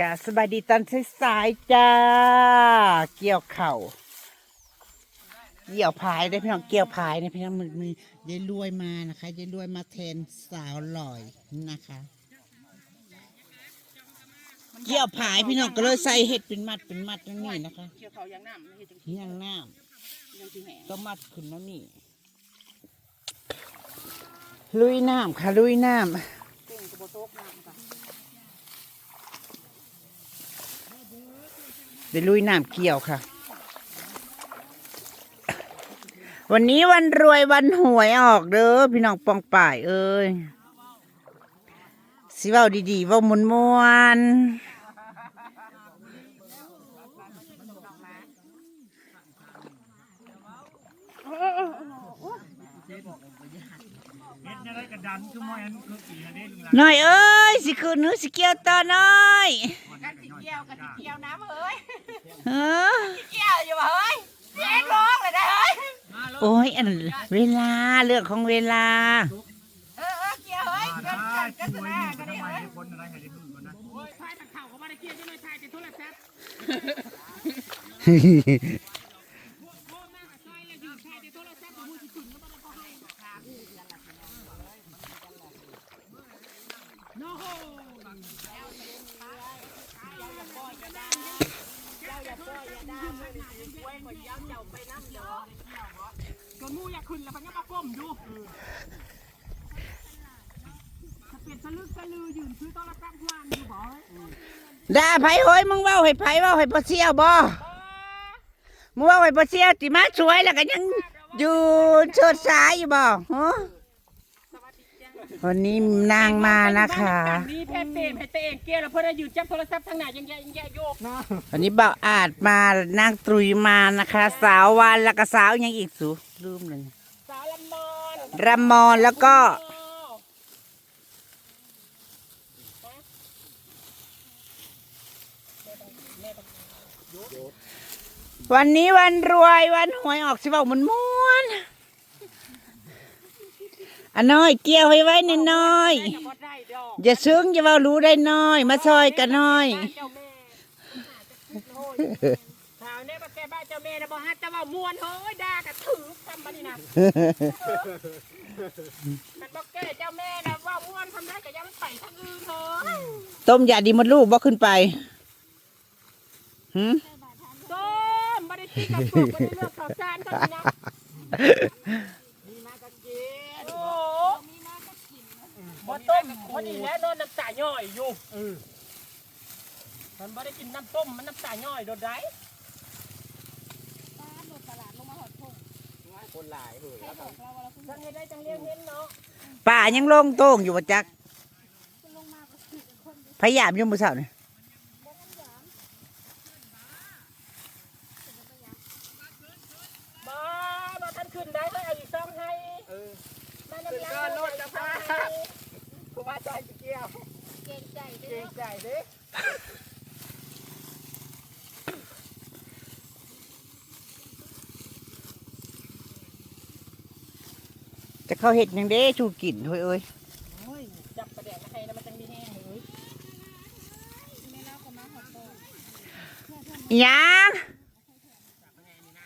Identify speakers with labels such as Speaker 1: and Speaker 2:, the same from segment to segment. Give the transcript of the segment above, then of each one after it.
Speaker 1: กะสบายดีตอนสายๆจ้า เกี่ยวเข่า เกี่ยวพายได้พี่น้องเกี่ยวพายนะพี่น้องมันมียายรวยมานะคะยายรวยมาแทนสาวหล่อยนะคะ เกี่ยวพายพี่น้องก็เลยใส่เห็ดเป็นมัดเป็นมัดนั่นนี่นะคะ
Speaker 2: เกี่ยวเขายางน้ำไม่ใช่จัง
Speaker 1: ย่างน้
Speaker 2: ยังสิแหงำ
Speaker 1: ก็มัดขึ้นนั่นนี่ลุยน้ำค่ะลุยน้ำ
Speaker 2: เก่งกระโบโต๊ะน้ำค่ะ
Speaker 1: เดี๋ยวลุยน้ำเกี่ยวค่ะ วันนี้วันรวยวันหวยออกเด้อพี่น้องปองป่ายเอ้ยสิเว้าดีๆเว้ามวนมวนๆน้อยเอ้ยสิคืนหนูสิเกี่ยวต่อน้อย
Speaker 2: กันสิ เกี่ยวกันสิเกี่ยวน้ำเฮ้ย
Speaker 1: เออ
Speaker 2: เกี่ยวอยู่บ่เฮ้ยเสียงร้องเลยได้เฮ้ย
Speaker 1: โอ้ยอันเวลาเรื่องของเวลา
Speaker 2: เออเออเกี่ยวเฮ้ยกันกันกันสนากันเนี่ยเฮ้ย
Speaker 3: จนมูอยากขึ้นแล้วมันยังมาก้มอยู่ถ้าเป ลี่ยนสลึกสลือยืนคือต้อนรับรับวานอยู่บ่อย
Speaker 1: ด่าไผโหยมึงเว้าให้ไผเว้าให้บ่เสียวบ่มึงเว้าให้บ่เสียวติมาสวยแล้วก็ยังอยู่เชิดสายอยู่บ่ฮะวันนี้นางมานะคะ
Speaker 3: นี่แพ้เปรมให้เตงเกียร์แล้วเพื่อนได้ยืนจับโทรศัพท์ทางไหนยังแย่ยังแย่โยก
Speaker 1: วันนี้บ่าวอาจมานางตรุยมานะคะ สาววานแล้วก็สาวยังอีกสูลืมเลย
Speaker 3: สาวลำมอน
Speaker 1: รำมอนแล้วก็ วันนี้วันรวยวันหวยออกสิบอกมันม้วนๆอันน้อยเกี่ยวให้ไว้นิดน้อย
Speaker 3: ได้กับบ่ได้ดอก
Speaker 1: อย่าซึ้งอย่าเว่ารู้ได้น้อย มาซอยกันน้อย
Speaker 3: บ้านเจ้าแม่โอ้ยข่าวเนี่ยมาแก้บ้านเจ้าแม่นะบ่ฮัดแต่ว่ามวนเฮ้ยด่ากันถือทำบัดนี้นะมันบอกแก้เจ้าแม่นะว่าม่วนทำได้ก็ยังไปทางอื่นเถอะ
Speaker 1: ต้มยาดีมดลูกบ่ขึ้นไปหืม
Speaker 3: ส้ มบ่ได้ตีกับพวกบ่ได้เลือกข่าวสารกันนะมีมากระกินโอ้มีมากระกินบ่ต้มพอดีแล้วนอนน้ำตาย่อยอยู่มันบ่ได้กินน้ำต้มมันน้ำตาย่อยโดดได้คนหลายเหยจังเฮ็ดได้จังเลี้ยงเห็นเนาะ
Speaker 1: ป่ายังโลงโต้งอยู่บ่จักพยายามยุ่มือเสาเนี่ย
Speaker 3: บ่บ่ทันขึ้นได้เลยเอาอีกซองให้เออ มาน้ำลายรถจะพาผู้ว่าใจเกี่ยวเก่งใจเก่งใจเด้
Speaker 1: จะเข้าเห็ดหยังเด้ชูกินเฮ้ยเอ้ย
Speaker 3: โอ้ยจับประเด็นมาให้แล้วมันจังมีแห้งเลย
Speaker 1: อิหยัง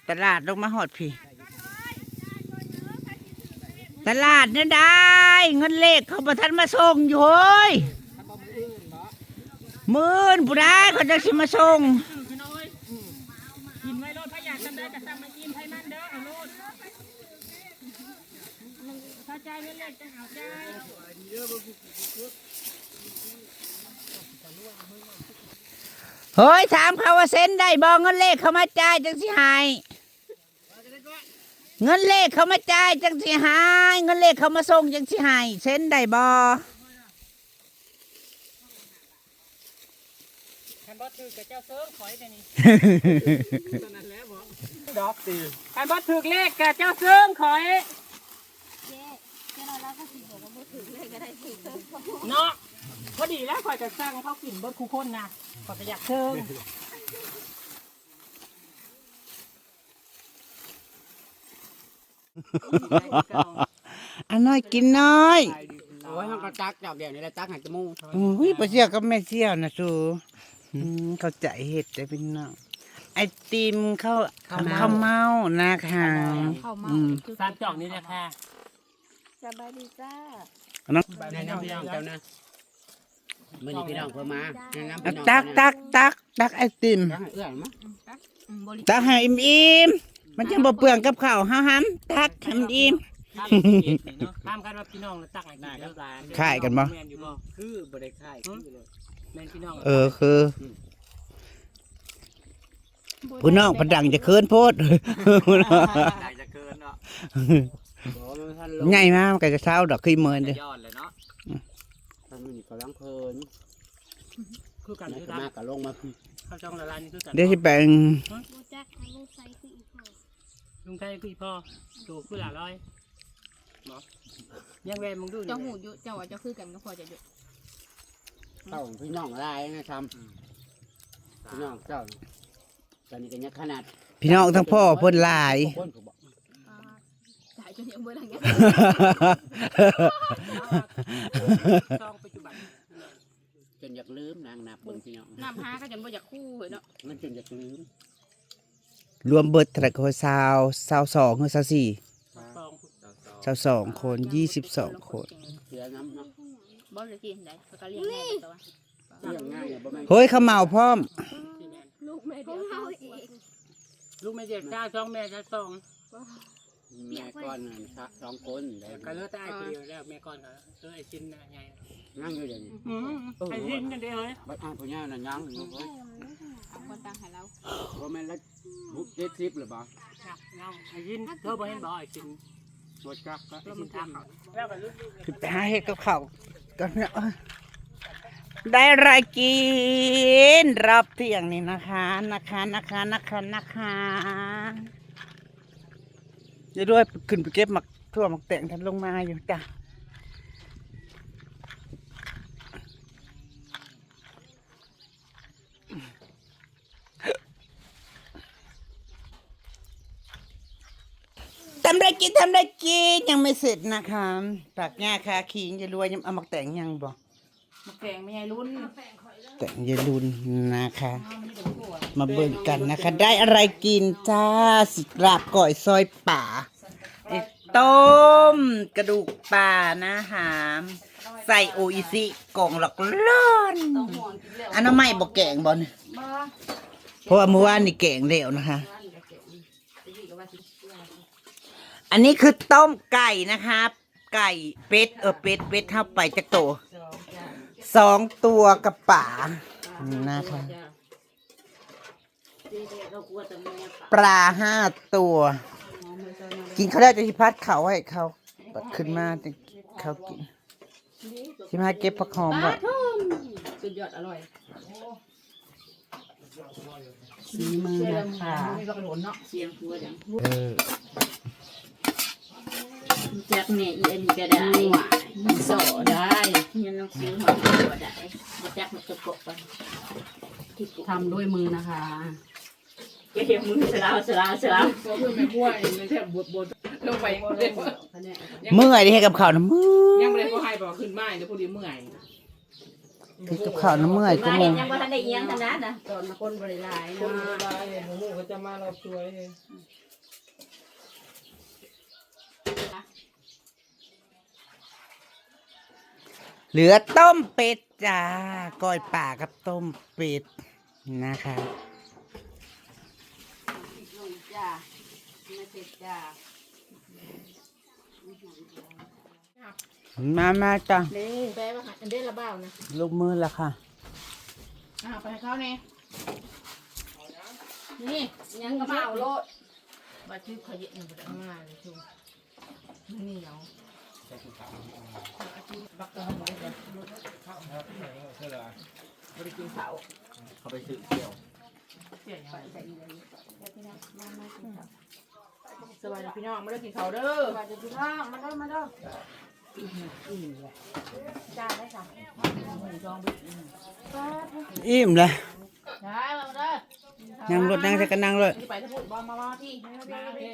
Speaker 1: ตลาดลงมาหอดพี่ ตลาดเนี่ยได้ เงินเลขเขาประทันมาส่งอยู่เฮ้ยหมื่นผู้ได้เขาจะสิมาส่ง
Speaker 3: กินไว้รถพยาทำได้กับทำมากินไทยมันเด้อเอาโลดถ้าใจเงินเล็กจะเอาใจ
Speaker 1: เฮ้ยถามเขาว่าเซ็นได้บอเงินเลขเขามาจ่ายจังสิหาย เงินเลขเขามาจ่ายจังสิหายเงินเลขเขามาส่งจังสิหายเซ็นได้บอ
Speaker 3: คันบอสถือกับเจ้าเซิร์ฟขอยแต่นี่ดอกตีคันบอสถือเลขกับเจ้าเซิร์ฟขอยเนาะพอดีแล้วข่อยจะสั่งเขากินเบิร์คู่คนนะข่อยก็อยากเชิง
Speaker 1: อันน้อยกินน้อย
Speaker 2: โอ้ยมันก็จักจับเดี๋ยวนี้แหละจักหันจมูก
Speaker 1: อุ้ยปลาเสี่ยวกับแม่เสี่ยวนะสูอืมเข้าใจเห็ดได้พี่น้องไอติมข้าวข้าวเมานะคะ
Speaker 2: เข้ามา
Speaker 1: อืม
Speaker 3: สามจอกนี้แหละค่ะ
Speaker 2: สบายดีจ้า
Speaker 1: น้อง
Speaker 4: แนะนำพี่น้องเจ้านะมื่อนี้พี่น้องเพิ่มมาแนะนำ
Speaker 1: เอา
Speaker 4: พี่น้อง
Speaker 1: ตักตักตักตักไอติม
Speaker 4: ตักให้เอื้อยมั้ย
Speaker 2: บริ
Speaker 1: ตักให้อิ่มอิ่ มๆมันจะบ่เปลืองกับข้าวห้าห้ำตักให้มันอิ่ม
Speaker 3: ข้ามกันว่าพี่น้องตักให้ได้ครับหลาน
Speaker 1: ค่ายกันบ่
Speaker 3: แม่นอยู่บ่
Speaker 4: คือบริค่ายคือเลย
Speaker 3: แม่นพี่น้อง
Speaker 1: เออคือ ผู้น้องประดังจะเคินโพด
Speaker 5: ได้จะเกินเนาะ
Speaker 4: บอกว่าท่านลง
Speaker 1: ใหญ่มากมันก็จะเช้าดอกขี้เมินเด้อ ย
Speaker 5: อดเลยเนาะ
Speaker 4: ท่านนี่กำลังเพลิน
Speaker 3: คือกัน
Speaker 4: นั
Speaker 3: คือ
Speaker 4: ก
Speaker 3: กัน
Speaker 4: มากกับลงมา
Speaker 3: ข้าวจ้องละลายนี่คือกัน
Speaker 1: เดี๋ยวสิแปลง
Speaker 6: โบจักให้ลูกใส่คืออีกพอ
Speaker 3: ลุงไทยคือพ่อดูคือหลาร้อยหมอยังแวมึงดู
Speaker 2: เจ้าหูอยู่เจ้าว่าเจ้าคือกันก็พอจะอยู่
Speaker 4: เข้าพี่น้องลายนะทำพี่น้องเจ้าตอนนี้ก็ยังขนาด
Speaker 1: พี่น้องทั้งพ่อเพิ่นหลาย
Speaker 4: คนผมบอก
Speaker 2: อ่าจ่ายจนยังเบื่อหลังเงี้ย
Speaker 3: จ้องปัจจุบัน
Speaker 4: จนอยากลืมนางนับเบิ่งพี่น้อง
Speaker 2: น้ำหาก็จนบ่อยากคู่เลยเนาะ
Speaker 4: มันจนอยากลืม
Speaker 1: รวมเบิดเท่าไหร่ก็สาวสาวสองหรือสาวสี่
Speaker 3: สอง
Speaker 1: สาวสองคนยี่สิบสองคน
Speaker 4: เสียน้ำเนาะ
Speaker 2: บ่เลยกินได้ก็เลี้ยงง่ายตัว
Speaker 4: เรื่องง่ายเนี่ยบ่แม่น
Speaker 1: เฮ้ยเขาวเหมาพร้อม
Speaker 3: ที่แม่น
Speaker 2: ลูกแม่
Speaker 6: ขอ
Speaker 2: เดียว
Speaker 6: งเฮาอีก
Speaker 3: ลูกแม่เจ็ดเก้าสองแม่จะสอง
Speaker 4: แม่ก้อนนั่นชะสองคนได้
Speaker 3: ก็เลิกได้คนเดียวแล้วแม่ก่อนก็เออไอ้ชิ้นน่ะใหญ่
Speaker 4: นั่งอยู่เดี๋ยวนี้
Speaker 3: อืมไอ้ชิ้นกันเดียวเลย
Speaker 4: บัดอ่านผู้ใหญ่นั่นยังอยู่เว้ย
Speaker 2: เอาคนตังให้เรา
Speaker 4: บ่แม่นละบุกเจ็ดสิบหรือเปล่า
Speaker 3: ยังไอ้ชิ้นเธอบ่เห็นบ่ไอ้ชิ้น
Speaker 4: บ่จักก็
Speaker 3: แล้วมันทำแล้วก็ลูก
Speaker 1: คือไปหาเห็ดกับเขาวกันเนี่ยเอ้ยได้อะไรกินรอบเที่ยงนี่นะคะ นะคะนะคะนะคะนะคะเดี๋ยวด้วยขึ้นไปเก็บหมักทั่วหมักแตงทันลงมาอยู่จ้ะ ทำได้กินทำได้กินยังไม่เสร็จนะคะปากงาคาขิงจะรวยยังเอาหมักแตงยังบอก
Speaker 2: มาแกงไม่ให้รุ่น
Speaker 1: แต่งเยาลุนนะคะ มาเบิ่งกันนะคะ ได้อะไรกินจ้าสิกราบก่อยซอยป่าไอ้ต้มกระดูกปลานะหามใส่โออิซิกล่องหลอกล้อนอันนั้นไม่บอกแกงบอลเพราะว่าเมื่อวานนี่แกงแล้วนะคะ อันนี้คือต้มไก่นะคะไก่เป็ดเออเป็ดเป็ดเข้าไปจะโตสองตัวกับป่านะคะปลาห้าตัว กินเขาได้จะที่พัดเขาให้เขาปัดขึ้นมาจะเขากินที่มาเก็บผักหอมไว้
Speaker 2: สุดยอดอร่อย
Speaker 1: สีมือนะคะ
Speaker 2: ไม่บักหลนเนาะเสียงตัวจัง
Speaker 1: เออ
Speaker 7: จักเนี่ยอีอันนี้ก็ได้โสได้ยังต้องซื้อหัวก็ได้จักมันจะกบไป
Speaker 2: ทำด้วยมือนะคะ
Speaker 7: เก็บมือสลาวสลาวสลาว
Speaker 2: ก็คือแม่พัวไม่ใช่บดบดลงไปเล่น
Speaker 1: เมื่อยที่ให้กับข้าวนะเมื่อ
Speaker 2: ยัง
Speaker 1: ย
Speaker 2: ไม่ได้ก็ให้บอกขึ้นมาเดี๋ยวพอดีเมื่อย
Speaker 1: ให้กับข้าวนะเมื่อยก็
Speaker 7: มา
Speaker 1: โม
Speaker 7: เห็น
Speaker 1: ง
Speaker 7: ยังบ่ทันได้เอียงขนาดนะ
Speaker 2: ตอนมาคนบริลาย
Speaker 3: คน
Speaker 2: นะ
Speaker 3: ร้ายหมูก็จะมาเราช่วย
Speaker 1: เหลือต้มเป็ดจ้าก้อยป่ากับต้มเป็ดนะคะ
Speaker 2: จ้าไม่เสร็จจ้า
Speaker 1: มามาจ้ะ
Speaker 2: เด้แปลว่าอันเด้ละเบ้านะ
Speaker 1: ลูกมือละค่ะ
Speaker 2: อ่าไปให้เขาเนี่ยนี่ยังกระเป๋าโลดบาดชื่อขยิบหนึ่งบาทมาเลยชูนี่เหนียวบักเตอร์หมด เลยบา
Speaker 5: เขาไปซื้อเกี่ยว
Speaker 2: เสียงไปใส่อีกสวัสดีพี่น้องมาได้กินเขาเด้อสวัสดีพี่น้องมาเด้อมาเด้อจ้าได้จ้ะ
Speaker 1: อิ่มเลย
Speaker 2: ได้มาเด้อ
Speaker 1: นั่งรถนั่งใส่กันนั่งรถ
Speaker 2: ที่ไปที่พูดบอลมามาที่มาที่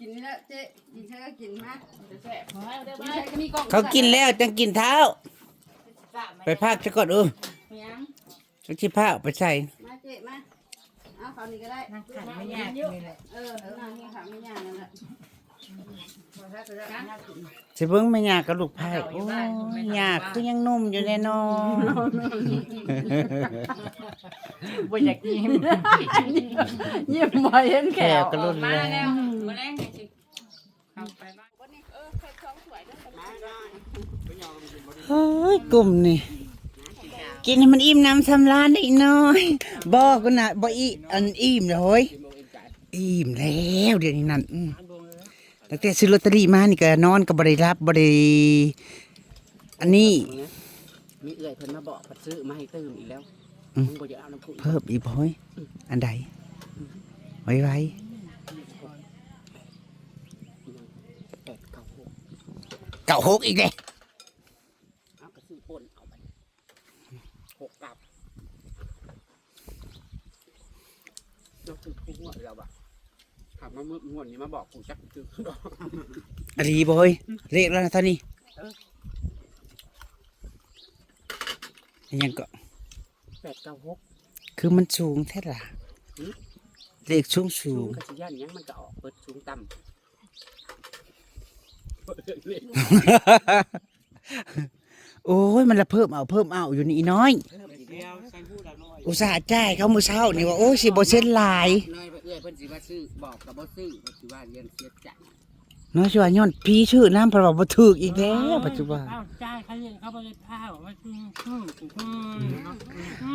Speaker 8: กินนี่แล้วเจ๊กินแค่ก็กินมา
Speaker 2: จะแซ่บมาเด้อ
Speaker 8: กิน
Speaker 2: มา
Speaker 8: แค่ก็มีกล่อง
Speaker 1: เขากินแล้วจังกินเท้า ไปพักซะก่อนเออ
Speaker 8: ยัง
Speaker 1: ซเอาที่ผ้าเอาไปใส่
Speaker 8: มาเจ๊มาเอาเขานี่ก็ได้
Speaker 2: นั่งขันไม่ยากนี่แหละ
Speaker 8: เออเอานี่ค่ะไม่ยากนั่นแหละพอถ้าจะได้น่ากิน
Speaker 1: สิเบิ่งแม่ยากกับลูกไผ่โอ้ยยากคือยังนุ่มอยู่แน่นอน
Speaker 2: บ่อยากยิ้ม
Speaker 8: ยิ้มบ่เห็น
Speaker 1: แข
Speaker 8: แข
Speaker 1: ว
Speaker 8: ว
Speaker 1: ก็รุนแรง
Speaker 2: มาแรงจริงเข้าไปบ้าน
Speaker 1: เฮ้ยกลุ่มนี่กินให้มันอิ่มน้ำสำราญได้อีกหน้อยบอกก็นะบ่อีอันอิ่มเลยเฮ้ยอิ่มแล้วเดี๋ยวนี้นั่นอืมตั้งแต่ซื้อลอตเตอรี่มานี่ก็นอนก็บ่ได้รับบ่ได้อันนี้
Speaker 4: มีเอื่อยเพิ่นมาบอกผัดซื้อมาให้ตื้มอีกแล้ว
Speaker 1: อืม
Speaker 4: มึงบ่จะเอาน้ำกุ้ง
Speaker 1: เพิ่มอีกบ่เฮ้ยอันใดไว้ไว้
Speaker 4: แปดเก้าหก
Speaker 1: เก่าหกอีกเลย
Speaker 4: เอากระซื้อป่นเอาไปหกกับเราคือคู่งวดเราอะขับมาเมื่องวดนี้มาบอกกูจักคือ
Speaker 1: อันนี้บ่เฮ้ยเลขแล้วนะท่านี้อันยังก็
Speaker 4: แปดเก้าหก
Speaker 1: คือมันสูงแท้ล่ะ
Speaker 4: หือ
Speaker 1: เลขสูงสู
Speaker 4: สู
Speaker 1: ง
Speaker 4: งกระชิยันยังมันก็ออกเปิดสูงต่ำ
Speaker 1: โอ้ยมันละเพิ่มเอาเพิ่มเอาอยู่นี่อีน้อย
Speaker 3: เดียวใส่พูดละน้อย
Speaker 1: อุตส่าห์จ่ายเขามื้อเช้านี่ว่าโอ้ยสิบ่เซ็นหลาย
Speaker 4: น้อยไปเอื้อยเพิ่นสิว่าซื้อบอกกับบ่ซื้อเพิ่นสิว่าเรียนเสียใจ
Speaker 1: น้อยสิว่าย้อนพี่ชื่อน้ำเพราะว่าบ่ถูกอีกแล้วปัจจุบัน
Speaker 3: อ้าวจ่ายเขาเรียนเขาไปเลยผ้าบอกว่าคือคือคื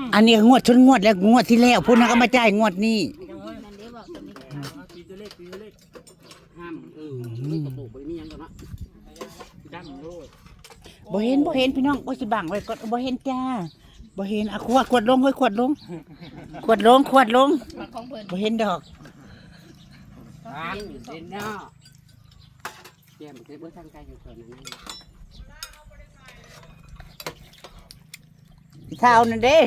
Speaker 3: อ
Speaker 1: อันนี้งวดชนงวดแล้วงวดที่แล้วพุ่นน่ะก็มาจ่ายงวดนี้
Speaker 7: นั่นเด้บอกตัวนี้
Speaker 3: ปีตัวเล็กปีตัวเล็ก
Speaker 4: ห้ามเออนี่กระปุกบ่ได้มีหยังตัวเนาะ
Speaker 3: ดำโลด
Speaker 1: บ่เห็นบ่เห็นพี่น้องบ่สิบังไว้ก่อนบ่เห็นจ้าบ่เห็นอะขวดขวดลงเฮ้ยขวดลง ขวดลงขวดลง
Speaker 7: มาของเพิ่น
Speaker 1: บ่เห็นดอก
Speaker 4: ร้านอยู่เด่นเนาะแก้มเจ็บเบิ่งทางไกลอยู่เพิ่นนั่น
Speaker 1: อีเท่านั่นเด้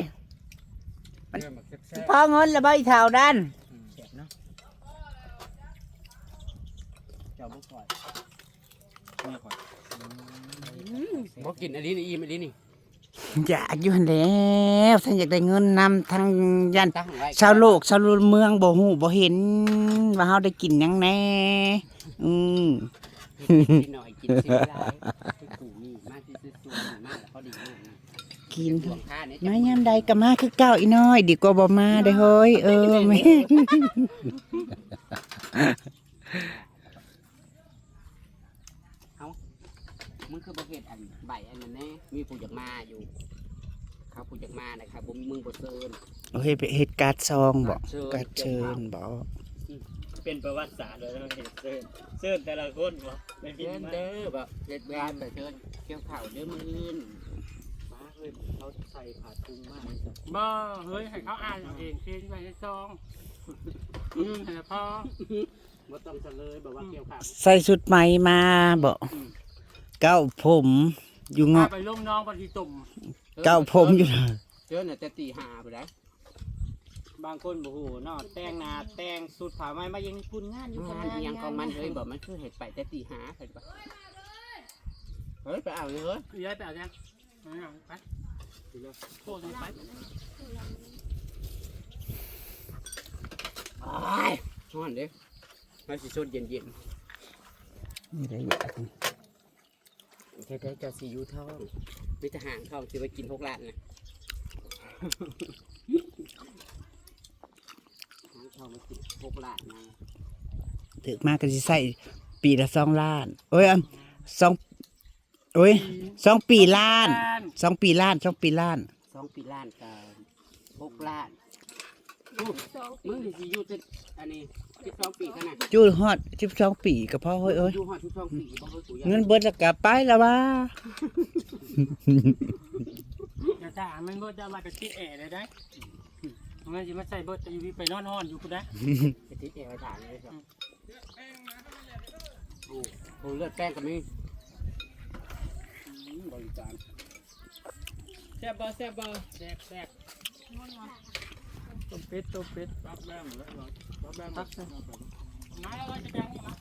Speaker 4: แก้มบักแซ่บ
Speaker 1: พอเงินแล้วบ่อีเท่าดัน
Speaker 4: แซ่บเนาะเจ้าบ่ค่อย บ่กินอันนี้นี่อิ่มอันนี้นี่
Speaker 1: อยากอยู่หั่นแล้วท่านอยากได้เงินนำทางยัน
Speaker 4: ตั้งไว้
Speaker 1: ชาวโลกชาวเมืองบ่ฮู้บ่เห็น ว่าเฮาได้กินหยังแน่อืม
Speaker 4: กินหน่อยกินสิหลายคือกูนี่มาที่ซื้อตัวนี่มาแล้วเขาดีลูกนะ
Speaker 1: กิน
Speaker 4: ดวงค่าเนี่ย
Speaker 1: มายามใดก็มาคือเก่าอีน้อย ดีกว่าบ่มาได้อเฮ้ยเออแม่
Speaker 4: มึงคือประเภทอัน ใบอันนั้นแน่มีผู้อยากมาอยู่ เขาผู้อยากมานะครับผมมึงบ่เซิน
Speaker 1: โอ้ยไปเฮ็ดการ์ดซองบ่การ์ดเชิญบ่
Speaker 3: เป็นประวัติศาสตร์เลยนะเห็นเซิร์นเซิร์นแต่ละคนวะไม่ผิด
Speaker 4: เชิญ
Speaker 3: มา
Speaker 4: เด้อแบบเฮ็ดงานแต่เชิญเกี่ยวข้าวเด้อมื้ออื่น
Speaker 5: มาเฮ้ยเขาใส่ผ้าคลุมมากเลยจ้ะ
Speaker 3: บ่เฮ้ยให้เขาอ่านเอาเองเขียนไว้ในซองอืมแต่พอ
Speaker 4: บ่ต้องเฉลยแบบว่าเกี่ยวข้าว
Speaker 1: ใส่ชุดใหม่มาบ่เก้าผม อยู่เงาะ
Speaker 3: พาไปลงน้องปฏิตุ่ม
Speaker 1: เก้าผมอยู่น่ะ
Speaker 4: เชิญน่ะแต่ตีห้าไปได้
Speaker 3: บางคนบอกโหเนาะแต่งหน้าแต่งสูตรผ้าไหมมายังคุณงานอยู่คน
Speaker 4: งานอีหยังของมันเฮ้ยบอกมันคือเฮ็ดไปแต่ตีห้าเห็นปะเฮ้ยไปเอาเลยเฮ้ย
Speaker 3: ย้ายไปเอายังเอายังไปโคตรไป
Speaker 4: อ้ายฮ้อนเด้มาสิชดเย็น
Speaker 1: นี่ได้อยาก
Speaker 4: ๆแค่ได้จะสิอยู่ท้องมีทหารท้องสิไปกินหกล้านนะหางท้องมากินหกล้านนะ
Speaker 1: ถึกมากก็สิใส่ปีละ2ล้าน โอ้ยอันสองโอ้ยสองปีล้านสองปีล้านสองปีล้าน
Speaker 4: สองปีล้านกับหกล้านมึงนี่สิอยู่จะอันนี้ สิบสองปีกันนะ
Speaker 1: อยู่ฮอด12ปีก็พอเฮ้ยเอ้ย
Speaker 4: อยู่หอดสิบสองปีบ่เคยกูยัง
Speaker 1: เงินเบิดแล้วก็ไปแล้วว่า
Speaker 3: อย่าถามมันเบิดจะมาเป็นที่แอร์เลยได้มันจะมาใส่เบิดจะอยู่ไปนอนนอนอยู่กูได้
Speaker 4: ไปติดเอวถ่ายเลยครับโอ้โหเลือดแป้งกับมีอืมบริการ
Speaker 3: แซ่บบ่แซ่บบ่แซ่บแซ่บ ต้มเป็ดต้มเป็ดปักแบมแล้วปักแบมปักมาแล้วว่าจะยังมา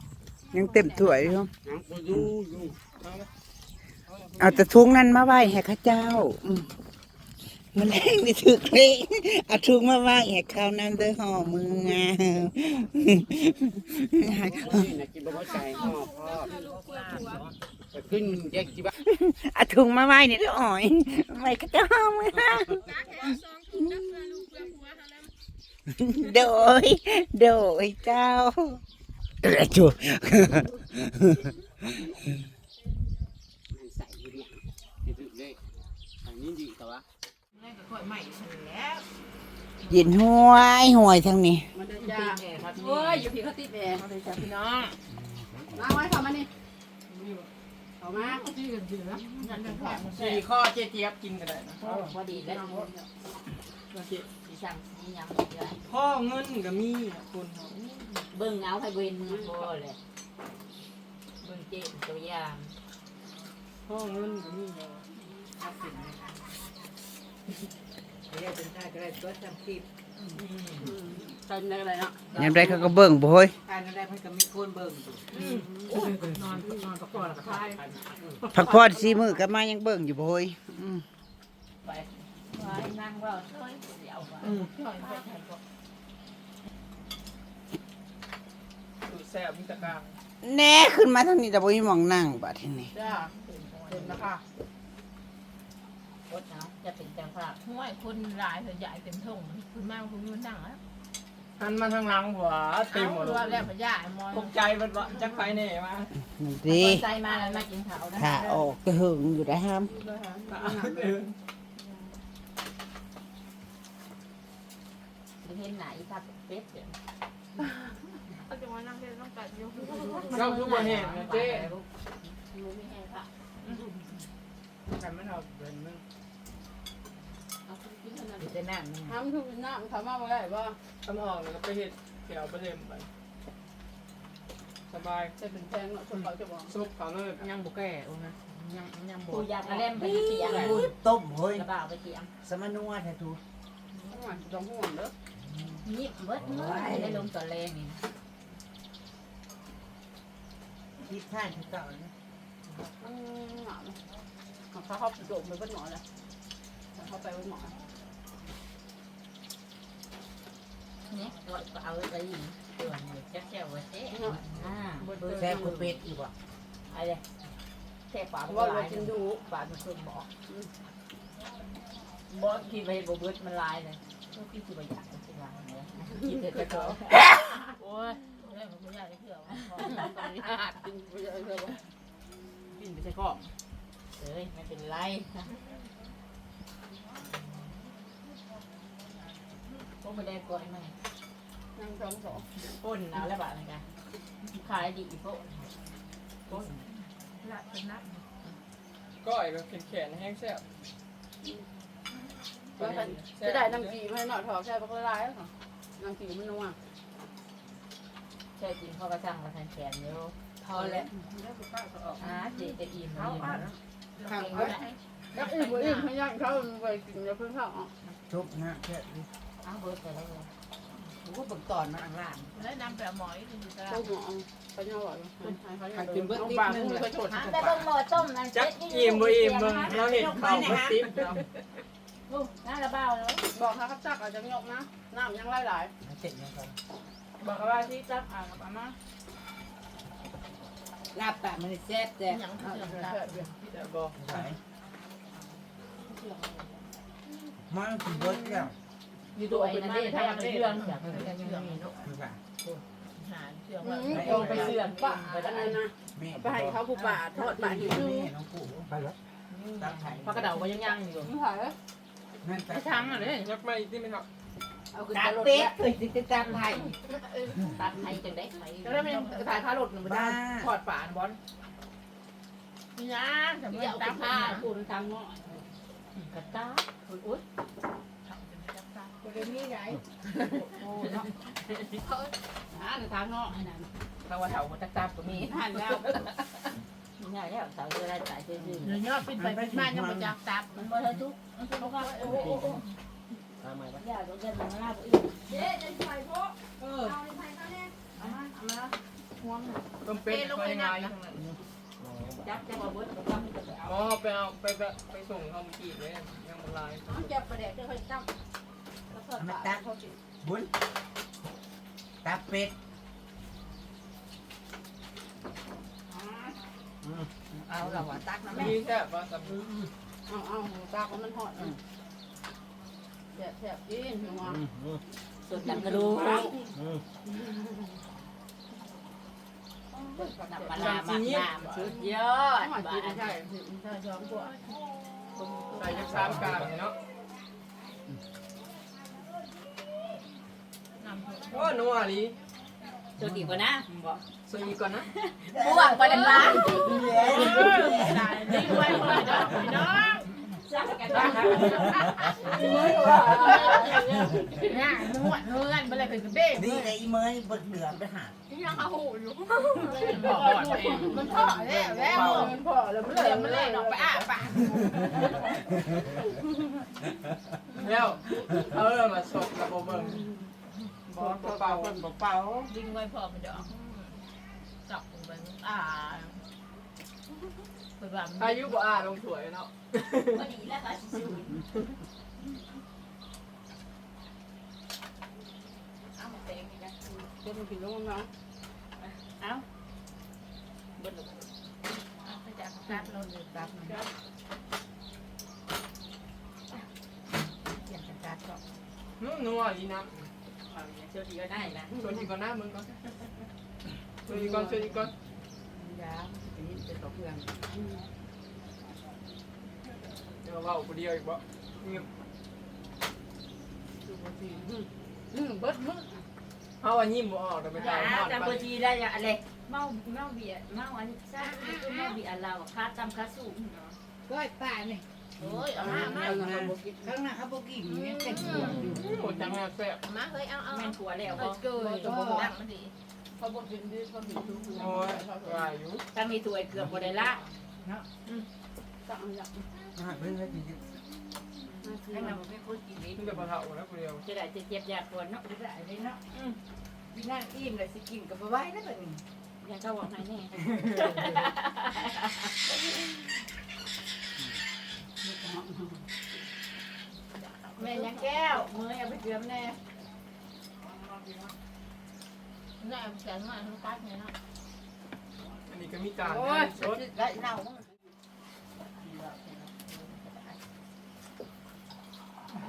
Speaker 1: ยังเต็มถ้วยอยู่
Speaker 4: น้ำกูอยู่อยู่
Speaker 1: เอาแต่ทุงนั้นมาไว้ให้ข้าเจ้าอืมมันแรงนี่ถึกเลยเอาถุงมาว่างให้ข้าวน้ำเด้อห่อมืองาม
Speaker 4: นี่นะกินบ่เข้าใจห่อพ่อจะขึ้นแยกจิบะ
Speaker 1: เอาถุงมาไว้นี่เด้ออ่อยไม่ก็จะห่อมือ โดย โดยเจ้าเออจู
Speaker 4: ใส่อยู่เนี่ยที่ถึกเลยอันนี้ดีแต่ว่า
Speaker 2: นี่ก็ค่อยใหม่เฉยแล้ว
Speaker 1: ยินห้วยห้วยทางนี้
Speaker 8: มันเดินจ้า
Speaker 2: แม่ครับ
Speaker 8: โอ้ยอยู่พี่เขาติดแอร์
Speaker 2: มาเลยจ้ะพี่น้อง
Speaker 8: ล้างไว้เข้ามานี่เข้ามา
Speaker 2: ที่กันเสือนั่นเป็นแผล
Speaker 3: สี่ข้อเจี๊ยบกินกันเลยนะ
Speaker 7: พอดีแล้ว สีสั่งสียำเยอะ
Speaker 3: พ่อเงินก็มีนะคุณเขา
Speaker 7: เบิ่งเอาให้เบิ่งพอเลยเบิ่งเจ็บตัวอย่าง
Speaker 3: พ่อเงินก็มีเนาะ
Speaker 8: ใส่ในอะไรเนาะ
Speaker 1: ยามใดเขาก็เบิ่งบ่เฮ้ย
Speaker 2: นอนนอนกับพ่อกับพ่าย
Speaker 1: พักผ่อนสี่มื้อก็มายังเบิ่งอยู่บ่เฮ้ย
Speaker 7: นั่งว่าช่วยเดี๋ยวว่า
Speaker 2: ช่วยไปไทยก็
Speaker 3: สูตรแซ่บมีตะกร้าง
Speaker 1: แน่ขึ้นมาทางนี้แต่บ่มีหม่องนั่งบัดทีนี้
Speaker 3: จ้าเต็มนะคะ
Speaker 7: รถเนาะจะเป็นจังภาพ
Speaker 2: ห้วยคนหลายเถอะใหญ่เต็มทุ่งคุณแม่คุณยืนนั่งแล้ว
Speaker 3: หันมาทางหลังหัวเต็มหมด
Speaker 2: เอา
Speaker 3: เล
Speaker 2: ว่ายแล้วพญามอน
Speaker 3: ตกใจมันว่าจักไปแน่มา
Speaker 1: นี่
Speaker 7: ค
Speaker 1: ดิ
Speaker 7: นใจมาแล้วมากินข้าวนะ
Speaker 1: ถ้าออกก็หึงอยู่ได้ห้าม
Speaker 3: เออ
Speaker 7: เห็นไหนครับเป็ดเดี๋ยว
Speaker 2: เขาจะมานั่งเล่นต้องกัดยก
Speaker 3: เราคือบ่เห็นนะเจ๊
Speaker 7: รู้ไม่แห้งค่ะ
Speaker 3: กันไม่เอาเป็นมึง
Speaker 7: เอากินขนาดจะนั่งนี่
Speaker 8: ทำทุกน้ำเขามาบ่ได้บ่
Speaker 3: ทำออกแล้วก็ไปเห็ดเขียวไปเต็มไปสบาย
Speaker 8: จะเป็นแพงเนาะคนเขาจะบอก
Speaker 3: ซุปเขาเลย
Speaker 2: ยังบุแก่โอ้นะยังยังบุ
Speaker 7: กูอยากมาเล่นไปเสียง
Speaker 1: ต้มเฮ้ย
Speaker 7: กระเป๋าไปเสียง
Speaker 1: สมนัวแท้ทู
Speaker 8: ต้องหวานต้องห่วงเด้อ
Speaker 7: ยิบเบิดเมื่อได้ลมต่อแรงนี่
Speaker 1: คิดท่านเก่านะ
Speaker 8: อืมหนาวเขาเขาเขาโดดไปเบิ้ลหมอเลยเขาไปเบิ้ลหมอ
Speaker 7: เนี่ยก็เอาไปยิงตัวนี้จะแค่ว่าเจ๊อ่า
Speaker 1: แซ่บกูเป็ดอีกว่ะ
Speaker 7: อะไรแค่ปาก
Speaker 8: ว่า
Speaker 7: ว่า
Speaker 8: เรา
Speaker 7: ลาย
Speaker 8: กินดู
Speaker 7: ปากมันคือบอกบอกกินไปบ่เบิดมันลายเลยก็คือสิบ่อยา กสิลายเลยกินแต่จะ
Speaker 2: โอ้ยเรื่องของผู้ใหญ่เถื่อน
Speaker 8: กินไปเยอะเลยบ่
Speaker 2: กินไปใช่ข้อ
Speaker 7: เอ้ยไม่เป็นไรพวกมันได้ก่อนไหม
Speaker 8: นั่งสองสอง
Speaker 7: ป้นเอาแล้วบ้านะกันขายดีพวกป้น
Speaker 2: ละเป็นนัก
Speaker 3: ก้อยก็แขนแห้งแซ่บ
Speaker 8: จะได้น้ำกีให้หน่อยถอแค่ปลาไหลค่ะ น้ำกีมันนัว
Speaker 7: ใช่จริงเขาก็สั่งมาแทนแขนเยอะพอแล้วอ่าเจจะอิ่ม
Speaker 2: เขา
Speaker 7: อิ่ม
Speaker 2: อะ
Speaker 8: ข้างไว้แล้วอิ่มอิ่มให้ย่างเขาไปกินแล้วเพิ่งเข้าอะ
Speaker 1: ชุบนะแค่นี้
Speaker 7: อ้าวเบิร์ดไปแล้ว
Speaker 1: กูก็เบิ่งตอนมันอังล่าง
Speaker 2: แล้วนำไปหมอยที่อยู่ตลา
Speaker 8: เขา
Speaker 2: ด
Speaker 8: หมอไปย่างหวาน
Speaker 3: กินเบิ้ล
Speaker 8: น้อง
Speaker 3: ติ๊
Speaker 8: บาง
Speaker 3: นึง
Speaker 8: คุณ
Speaker 3: เลย
Speaker 8: ไปโฉด
Speaker 7: แต่บนหม้อต้มนั่น
Speaker 3: จักอิ่มบ่อิ่มเบิ่งเราเห็นเขาเบิ้ลติ๊บ
Speaker 7: ลูกน่าระบ้าแล้ว
Speaker 8: บอกเขาจักอาจจะยกนะน้ำยังไหลไหล
Speaker 1: เสร็จแล้วก็
Speaker 2: บอกว่าที่จับอ่างกับอาม่า
Speaker 1: ลาบปะมันแซ่บแต่
Speaker 2: ยังเสื่อมตา
Speaker 3: แต่บอก
Speaker 1: มันคือเบิดแล้ว
Speaker 7: อยู่ตัวไอ้นั่นเด้ถ้ามันเรื่องอยาก
Speaker 2: เสื่อมเสื่อมเนาะ
Speaker 1: คือว่า
Speaker 2: หาเสื่อมว่า
Speaker 7: ลงไปเสื่อม
Speaker 8: ป่า
Speaker 7: ป่ะ
Speaker 8: ไปได้นะ
Speaker 1: แม่
Speaker 8: ไปให้เขาผู้ป่าทอดป่าหิว
Speaker 1: แม่น้องปู่ไปแล้วตั้งไข่
Speaker 2: พอกระเดาก็ยังยังอยู่
Speaker 8: ไม่ถ่าย
Speaker 1: นั่น
Speaker 2: ไอ้ช้างอะเนี่ย
Speaker 3: ยักไม่ที่ไม่ท
Speaker 8: เอาขึ้น
Speaker 1: ตา
Speaker 8: ไปรถ
Speaker 1: เป็ด
Speaker 8: แล้ว
Speaker 1: เคยติดตามไทย
Speaker 7: ตัดให้จังได้ไหม
Speaker 2: จะได้ไม่ถ่ายคารถหนึ่งไปได้ถอดฝาบอลยังแต่ไม่
Speaker 7: เดี๋ยว
Speaker 2: ตั
Speaker 7: ตั
Speaker 2: ก
Speaker 7: ก
Speaker 2: ผ้า
Speaker 7: ผ้าคุณทำง้อกระตาอุ้ย
Speaker 8: จะมีไงโอ้เนาะอ่านทางเนาะอันนั้น
Speaker 2: เราว่าเถาตักตาตัวนี้
Speaker 8: อ่านแล้ว
Speaker 7: ง่ายแล้วสาวจะได้จ่ายซื่อ
Speaker 2: เนื้อยอดปิดไปปิดมายังไม่จับตับ
Speaker 7: มันบ่ได้ทุกมันทุกข์โอ้โห
Speaker 5: ตามมาปะ
Speaker 7: อย่าโดนกันมันลาบอีก
Speaker 8: เจ๊จะใส่พวกเออเอาไปเขาเนี่ยเอามาเอามาห่วงำ
Speaker 3: ต้มเป็ดก็ยังไงทั้งนั้น
Speaker 5: อ๋อ
Speaker 7: จับจะมาเบิ้ลกับกับอ๋
Speaker 9: อไปเอาไปไปไปส่งเขาเมื่อกี้เลยยังบลาย
Speaker 2: จับประเดี๋ยวจะค่อยตั้งแล้วก็ตาเขาจิ
Speaker 1: บุญตาเป็ดเอาเราว่าตักนะแม่
Speaker 9: มีแค่ว่าสับ
Speaker 8: เอาเอาตาของมันหอดแฉบแฉบกินหัว
Speaker 7: ส่วนดังกระดูกน้ำปลาหมักน้ำสุดยอด
Speaker 8: หัว
Speaker 7: บ้า
Speaker 8: กินใช่ใช่ช้อนกว่า
Speaker 9: ใส่ยักษ์สามกาเนาะโอ้นัวลี
Speaker 7: สุดดีกว่านนะบอก
Speaker 9: สวีก่อนนะ
Speaker 7: พวกไปดังร้าน
Speaker 2: นี่ไว้ไว้เนะพี่น้อง
Speaker 7: นบ้าง
Speaker 2: เนี่ยนวดเฮือนบ่เลยเป็นเบ้
Speaker 1: นี่ไงอีเมยบดเหลือไปหา
Speaker 2: ยังเอาหูอยู่บอกก่อนมันพ่อแล้วแล้ว
Speaker 8: มันพ่อแล้วมัน
Speaker 2: เล
Speaker 8: ย
Speaker 2: มันเล่นออกไปอ้าปาก
Speaker 9: แล้วเอาเริ่มมาสดกับโบเบิ้ง
Speaker 1: บอเป่าเป่า
Speaker 2: ดึงไว้พอมันจะจับไปอ่า ไปบ้าน
Speaker 9: อายุบ่อ่าลงถวยเนาะ
Speaker 7: พอดีแล้วก็สูดเอามาเต็มนี่นะ
Speaker 8: เป็นกินลงน้อง
Speaker 7: เอาเบิ้ล
Speaker 2: ไปจับจับเราเลยจับมันอยากจะจับก็
Speaker 9: นุ่มนัวลีนะ
Speaker 7: เชื่อดีก็ได้นะ
Speaker 9: ชวนอีกก่อนนะมึงก่อนชวนอีกก่อนชวนอีกก่อน
Speaker 8: ยาเป็น เป็นต่อเพื่อน
Speaker 9: เดี๋ยวเว้าคนเดียวอีกบ่เงียบ
Speaker 8: อืมเบิดมึง
Speaker 9: เฮาว่ายิ้มบ่ออกแต่ไป
Speaker 7: อ
Speaker 9: ตา
Speaker 7: ย่าม
Speaker 9: ฮอด
Speaker 7: แต่
Speaker 9: ไป
Speaker 7: พอดีได้อย่างอะไรเมาเมาเบียร์เมาอันซ่าคือเมาเบียร์เราค่าจำค่าสูงเนาะ
Speaker 1: ก้อยป่าเนี่ย
Speaker 2: โอ้ยเอามามา
Speaker 8: เอาเงินมากิน
Speaker 1: ข้างหน้าเขาบอกกินเนี่ยเต็มหัวอยู่
Speaker 9: โอ้จังแม่แซ่บ
Speaker 2: มาเฮ้ยเอาเอา
Speaker 7: แม่นผัวแล้ว
Speaker 2: เอา
Speaker 7: ก็
Speaker 2: เกยจะบอกดังมันดี
Speaker 8: เขาบอกกินดีเขากินทุกคน
Speaker 9: โอ้ยว่าอยู่
Speaker 7: ถ้ามีถ้วยเกือบบ่ได้ละ
Speaker 8: สั่งอย่าง
Speaker 1: มาเพิ่งให้กิน
Speaker 7: ให้เราไม่พูดกินนิด
Speaker 9: มึงจะบ่เฒ่านะคนเดียว
Speaker 7: จะได้จะเจ็บยากปวดเนาะจะได้เลยเนาะพี่นั่งอิ่มเลยสิกินกับบ่ไหวแล้วแบบนี้อยังก็บอกให้แน่แม่ยังแก้วมือเอาไปเกือมแน่
Speaker 2: นี่เอาแขนมาทั้งกัดเนี่ยนะ
Speaker 9: อันนี้ก็มีการ
Speaker 8: โอ้ย
Speaker 9: สด
Speaker 8: ได้เน่า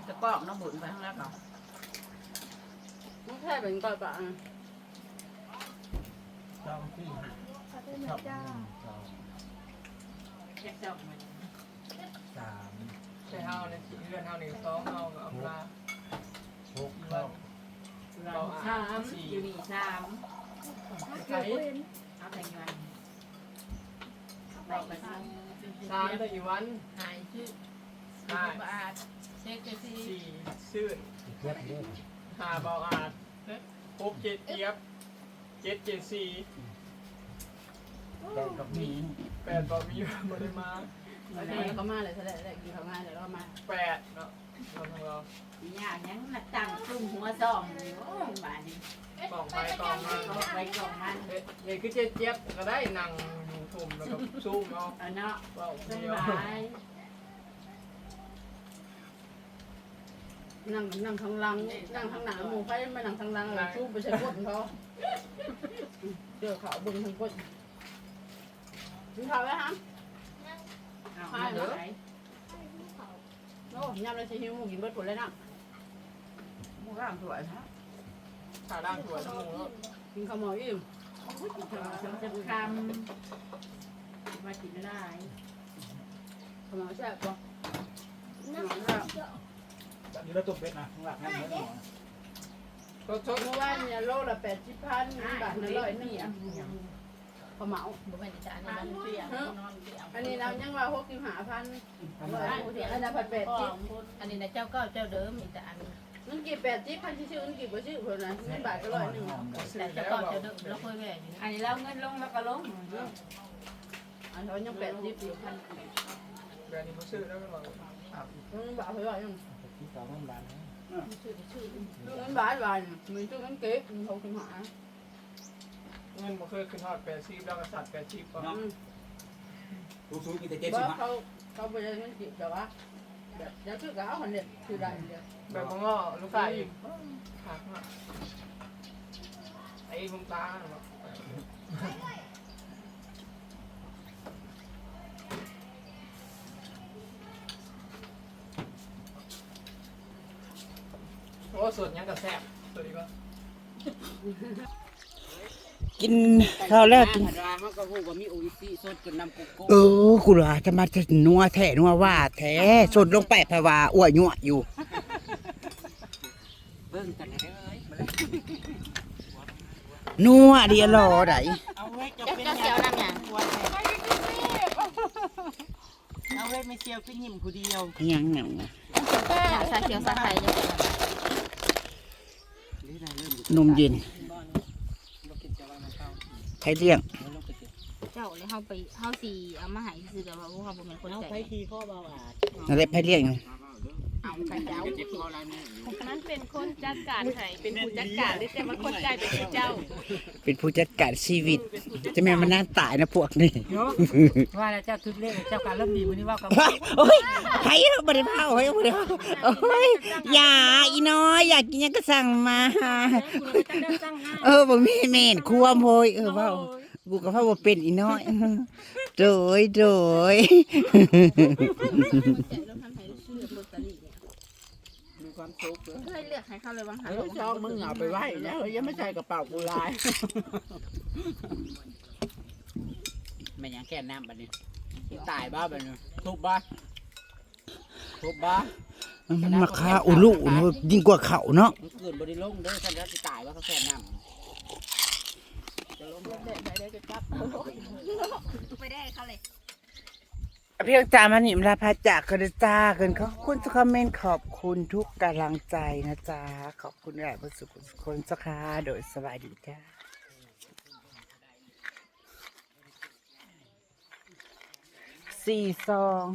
Speaker 1: จะปอกน้ำบุญไปข้างล่างเขา
Speaker 8: ไม่ใช่เป็นก่อนปะ
Speaker 1: จองที่
Speaker 10: ขอบคุณนะจ้า
Speaker 7: แยกดอกมัน
Speaker 1: สาม
Speaker 9: ใช่เฮาเนี่ยเรือนเฮานี่สองเฮากับอำลา
Speaker 1: หกเก้า
Speaker 9: เรา
Speaker 7: สา
Speaker 9: อะ
Speaker 7: มอยู่นี่สาม
Speaker 9: ไก่
Speaker 7: เอาแต่งงานบอกไปสิ
Speaker 9: สามตะอีวัน
Speaker 2: หายชื่อสบาทเช็คซี
Speaker 9: สี่ซื่น
Speaker 1: เทียบเด้อ
Speaker 9: ห้าเบาอาดหกเจ็ดเจี๊ยบเจ็ดเจ็ดสี่
Speaker 1: แกงกับหมี
Speaker 9: แปดบอมีบ่ได้มา
Speaker 8: อันนี้เขามาเลยแสดงได้กินเขามาเดี๋ยวเรามา
Speaker 9: แปดเนาะเราเรา
Speaker 7: ยากยังมาตั้งตุ้มหัวซองอยู่โอ้ยบ้านนี้
Speaker 9: กล่องไปกล่องมา
Speaker 7: เอาไปกล่องมัน
Speaker 9: เอ๊ะเอ๊ะคือเจ็ดเจี๊ยบก็ได้นั่งอยู่ทุ่มแล้วก็ซูมเอา
Speaker 7: เอาเนาะ
Speaker 9: เว้า
Speaker 7: ส
Speaker 9: เดียว
Speaker 7: บาย
Speaker 8: นั่งนั่งทางลังนั่งทางหนาหมูไฟมานั่งทางลังชูไปใช้กดเขาเดี๋ยวเขาบึงทางกดกินข้าวไหมฮะ
Speaker 7: เอาเด้อ
Speaker 8: โอ้ยำเลยใช้หิวหมูกินเบิดผลเลยนะ
Speaker 1: ห มูร่างสวยฮะ
Speaker 9: ขาด่างถั่วน้ำหมูแล้ว
Speaker 8: กินข้าวหมออิ่ม
Speaker 7: สมสำคำมากินได้
Speaker 8: ข้าวหมอแซ่บปะ
Speaker 10: น้ำจิ้มเยอะ
Speaker 5: นี่เราตุ่มเป็ดนะข้างหลังนั่นเนื้อหมู
Speaker 9: สดสด
Speaker 8: เมื่อวานเนี่ยโลละแปดสิบพันบาทละร้อยนี่อะข้าวเหมา
Speaker 2: บ่แม่นจะอันนี้มันเปรี้ยวนอนเปรี้ยว
Speaker 8: อันนี้เรายังว่าหกสิบห้าพันร้อยเสียอันนั้นพันแปด
Speaker 2: พ่อ
Speaker 8: สิบ
Speaker 2: อันนี้นะเจ้าเก้าเจ้าเดิมมีแต่อัน
Speaker 8: มันกี่แปดสิบพันชื่อมันกี่บ่ชื่อคนนั้นเงินบาทก็ร้อยหนึ่ง
Speaker 2: แต่จ้า
Speaker 9: แล้ว
Speaker 2: เก้า
Speaker 9: เปล่า
Speaker 2: เจ้าเดิมเราเคยแหวนอยู่
Speaker 7: อันนี้เราเงินลงแล้วก็ลง
Speaker 8: อันนั้ยังแปดสิบอยู่
Speaker 7: พัน
Speaker 9: แบบนี้เขาซื้อแล้วก็บอก
Speaker 8: มันบาทเท่าไหร่ยัง
Speaker 5: ที่สองมันบานนะ
Speaker 2: ชื่อชื่อ
Speaker 8: เงินบาทบาทมีชื่อเงินเก๊กหกสิบห้นหา
Speaker 9: เงินบ่เคยขึ้นทอดแปดสิบแล้วก็สัตว์แปดสิบก่อน
Speaker 8: อืม
Speaker 5: สูงๆมีแต่เจ็ดสิบห้า
Speaker 8: เขาเขาได้เงินจิบแต่ว่า แบบจะคือก็เอาคนเดียวคือได้เดียว
Speaker 3: แบบมึงก็ลูกไก่ขาดมากไอ้มึงตาเนาะโอ้ส่วนยังกับแซ่บสวัสดีครับ
Speaker 1: กินข้าวแล้วกิน
Speaker 4: หน้ามันก็พูดว่ามีโออิซิสดจนน้ำกุ๊กกุ๊ก
Speaker 1: เออกูว่าจะมาจะนัวแท้นัวว่าแท้สดลงไปเพราะว่าอ้วยยั่วอยู่
Speaker 4: เบิ่งกันเด้อ
Speaker 1: นัวเดียวรอได
Speaker 5: เอาไว้จะ
Speaker 7: เจ้า
Speaker 5: เป็น
Speaker 7: เจ้าเสียวน้ำหยัง
Speaker 5: เอาไว้ไม่เชียวก็ยิ้มผู้เดียว
Speaker 1: ยังหนัง
Speaker 7: อยากใส่เสียวใส่ไข่ยัง
Speaker 1: นมเย็น
Speaker 5: บ่กินจะว่ามันเข้า
Speaker 1: ใครเลี้ยง
Speaker 5: แล้วลงไปเจอ
Speaker 7: เจ้าเลยเฮาไปเฮาสิเอามาให้ซื้อแต่ว่าพวกเขาบ่เป็นคน
Speaker 5: เอา
Speaker 7: ใจ
Speaker 5: ไปทีข้อเบาหวาน
Speaker 1: นั่นแหละใครเลี้ยงอยู่
Speaker 7: เอาไข่เจ้า
Speaker 4: เจ็บคอแล้วเนี่ย
Speaker 2: นั้นเป็นคนจัดการให้เป็นผู้จัดการหรือแต่ว่าคนใจายเป็นผู้เจ้า
Speaker 1: เป็นผู้จัดการชีวิต จะแม่มันน่าตายนะพวกนี้
Speaker 5: เนาะว่าแล้วเจ้าทึกเลขเจ้าการเริ่มดีวันนี้ว่ากับ
Speaker 1: โอ้ยใครเอาบริภาเฮ้ยบริภาโอ้ยอย่าอีน้อยอยากกินหยังก็สั่งมาเออบ่มีเมนควมโพยเออเว่ากูก็ว่าบ่เป็นอีน้อยโดยโดย
Speaker 4: ความสุขเลย
Speaker 7: เคยเลือกให้เขาเลยบางหา
Speaker 4: เฮ้ยช่องมึงเอาไปไว้นะเฮ้ยยังไม่ใช่กระเป๋ากูลายไม่ยังแค่น้ำบัดนี้สิตายบ้าบัดนี้ทุบบ้าทุบบ้า
Speaker 1: มันมาคาอุลุเนอะยิ่งกว่าเขาเนาะ
Speaker 4: มันเกินบริลงเด้อท่านจะสิตายว่าเขาแค่น้ำ
Speaker 7: ไปได้เขาเลย
Speaker 1: เพียงจามันนิมลาพาจากกันจ้ากันขอบคุณทุกคอมเมนต์ขอบคุณทุกกำลังใจนะจ๊ะขอบคุณหลายประสุขคนสักคาโดยสบายดีจ้าสี่ซอง